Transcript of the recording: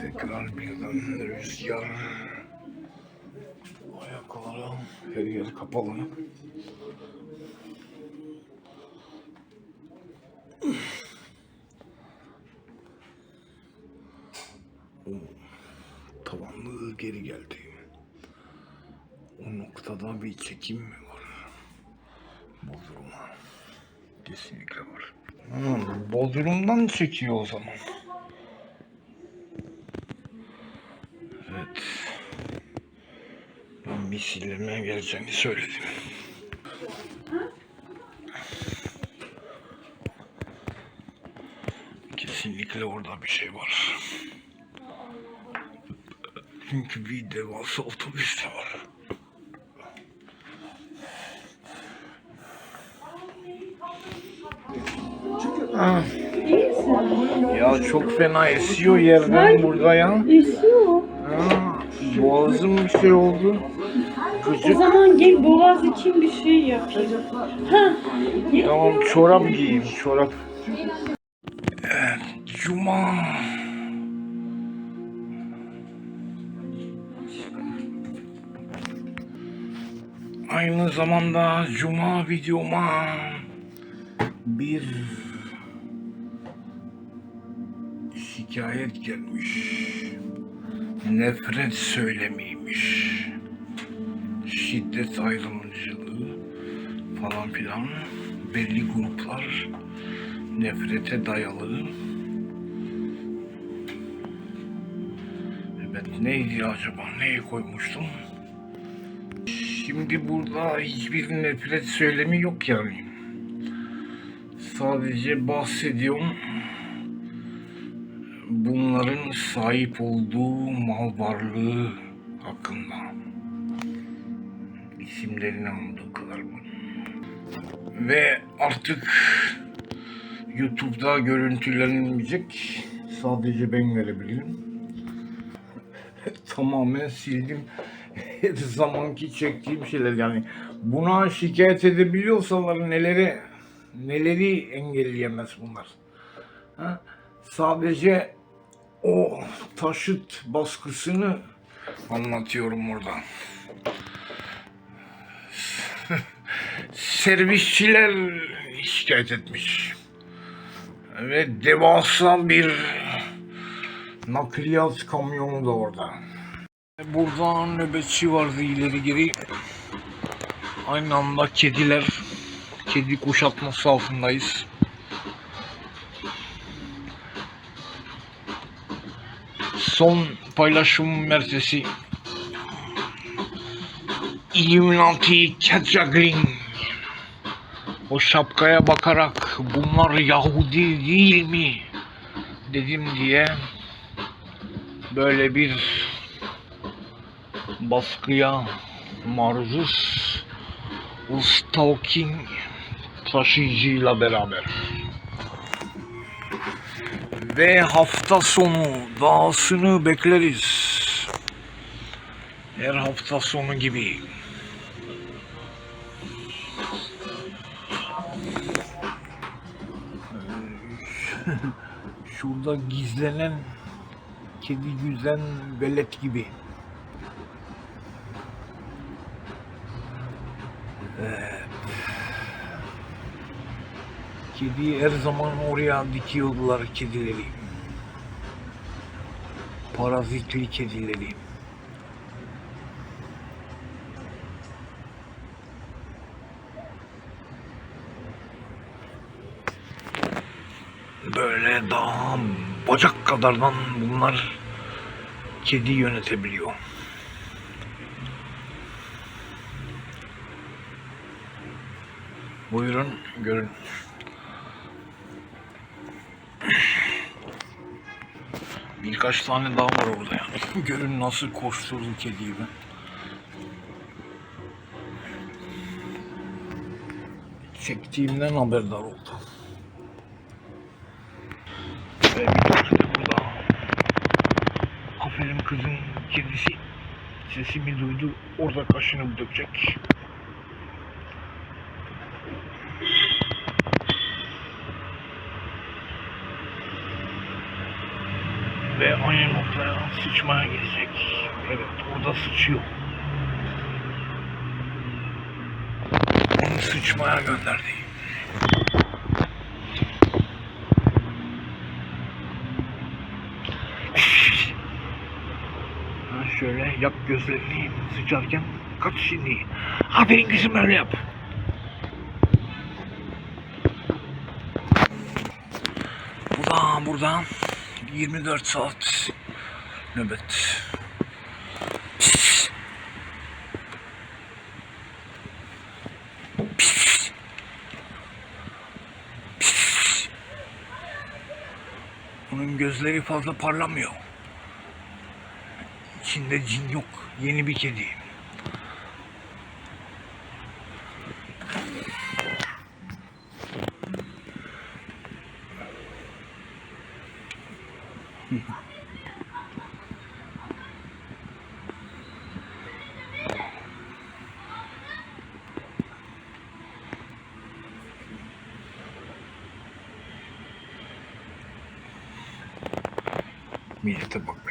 Tekrar birden rüzgar. Ayaklarım her yer kapalı. Tavanlı geri geldi. O noktada bir çekim mi var? Bodrum'a. Kesinlikle var. Ha, Bodrum'dan çekiyor o zaman. Ben misillemeye geleceğini söyledim. Kesinlikle orada bir şey var. Çünkü bir devasa otobüs de var. Ah. Ya çok fena esiyor yerden burada ya. Esiyor. Ha, boğazım bir şey oldu. O Gıcık. zaman gel boğaz için bir şey yapayım. Ha. Tamam çorap giyeyim çorap. Evet, Cuma. Aynı zamanda Cuma videoma bir şikayet gelmiş. Nefret söylemiymiş. Şiddet ayrımcılığı falan filan belli gruplar nefrete dayalı. Evet neydi acaba? Neyi koymuştum? Şimdi burada hiçbir nefret söylemi yok yani. Sadece bahsediyorum bunların sahip olduğu mal varlığı hakkında. İsimlerini bu. Ve artık YouTube'da görüntülenmeyecek. Sadece ben görebilirim. Tamamen sildim. Zamanki çektiğim şeyler yani. Buna şikayet edebiliyorsalar neleri neleri engelleyemez bunlar. Ha? Sadece o taşıt baskısını anlatıyorum orada. servisçiler şikayet etmiş. Ve devasa bir nakliyat kamyonu da orada. Burada nöbetçi vardı ileri geri. Aynı anda kediler, kedi kuşatması altındayız. Son paylaşım mertesi Illuminati cat juggling. O şapkaya bakarak bunlar Yahudi değil mi dedim diye böyle bir baskıya maruz stalking taşıyıcıyla beraber. Ve hafta sonu dahasını bekleriz. Her hafta sonu gibi. Şurada gizlenen kedi güzen velet gibi. Evet. Kediyi her zaman oraya dikiyordular kedileri. Parazitli kedileri. Böyle daha bacak kadardan bunlar kedi yönetebiliyor. Buyurun görün. Birkaç tane daha var orada yani. Görün nasıl koşturdu kediyi ben. Çektiğimden haberdar oldu. Ve bir tane de burada. Aferin kızın kedisi sesimi duydu. Orada kaşını dökecek. Ve aynı noktaya sıçmaya gidecek. Evet orada sıçıyor. Onu sıçmaya gönderdi. Ha şöyle yap gözlerini sıçarken kaç şimdi. Aferin kızım öyle yap. Buradan buradan 24 saat nöbet. Onun gözleri fazla parlamıyor. İçinde cin yok. Yeni bir kedi. Millete bak.